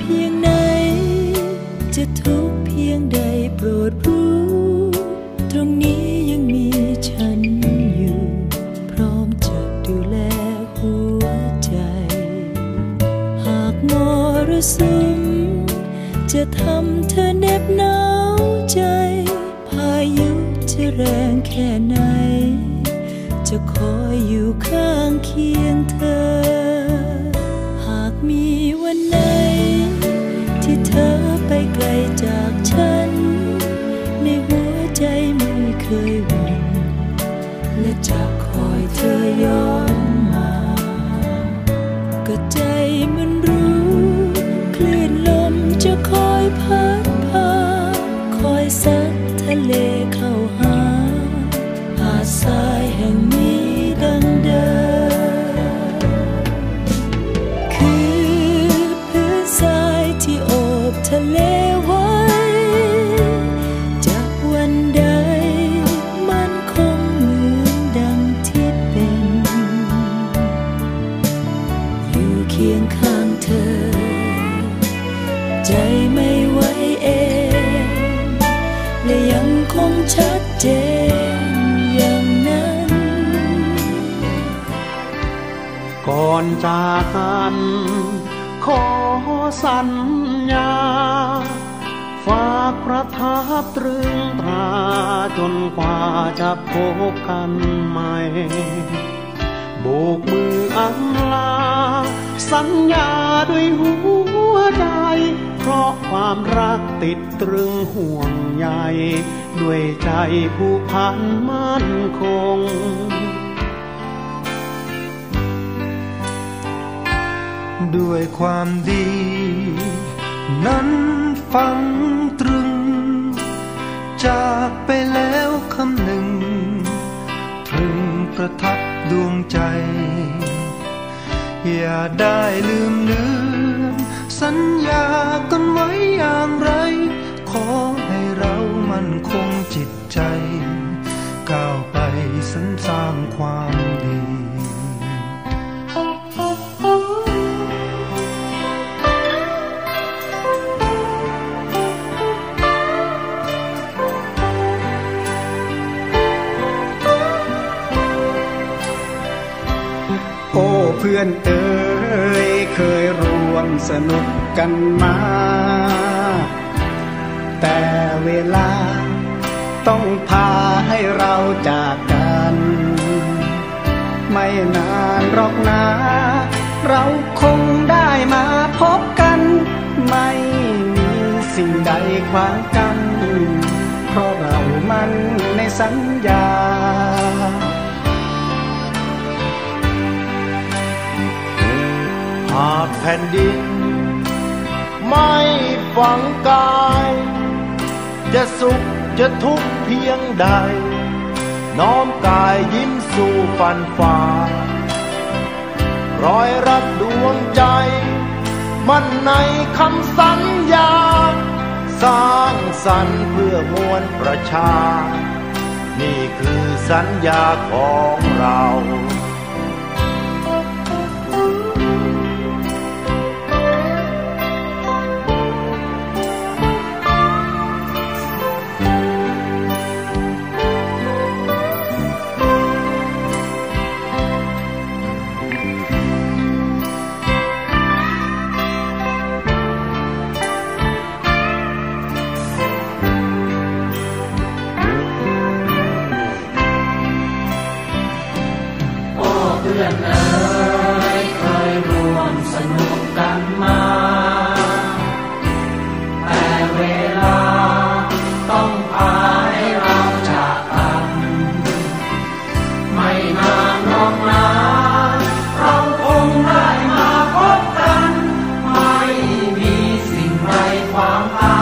เพียงไหน จะทุกเพียงใดโปรดรู้ ตรงนี้ยังมีฉันอยู่ พร้อมจะดูแลหัวใจ หากมรสุมจะทำเธอเหน็บหนาวใจ พายุจะแรงแค่ไหน จะคอยอยู่ข้างเคียงเธอ ไปไกลจากฉัน ในหัวใจไม่เคยหวั่นและจาก ใจไม่ไหวเอง และยังคงชัดเจนอย่างนั้น ก่อนจากกันขอสัญญา ฝากประทับตรึงตราจนกว่าจะพบกันใหม่โบกมืออำลา สัญญาด้วยหัว กติดตรึงห่วงใยด้วยใจผู้พันมั่นคง ด้วยความดี นั้นฟังตรึง จากไปแล้วคำหนึ่ง ตรึงประทับดวงใจ อย่าได้ลืมเลือนสั จิตใจ ก้าวไปสรรสร้างความดีโอ้เพื่อนเอ๋ยเคยร่วมสนุกกันมา แต่เวลา ต้องพาให้เราจากกัน ไม่นานหรอกนะ เราคงได้มาพบกัน ไม่มีสิ่งใดขวางกัน เพราะเรามันในสัญญาหากแผ่นดิน ไม่ฝังกาย จะสุข จะทุกข์เพียงใด น้อมกายยิ้มสู่ฟันฝ่ารอยรักดวงใจ มันในคำสัญญา สร้างสรรค์เพื่อมวลประชา นี่คือสัญญาของเรา สั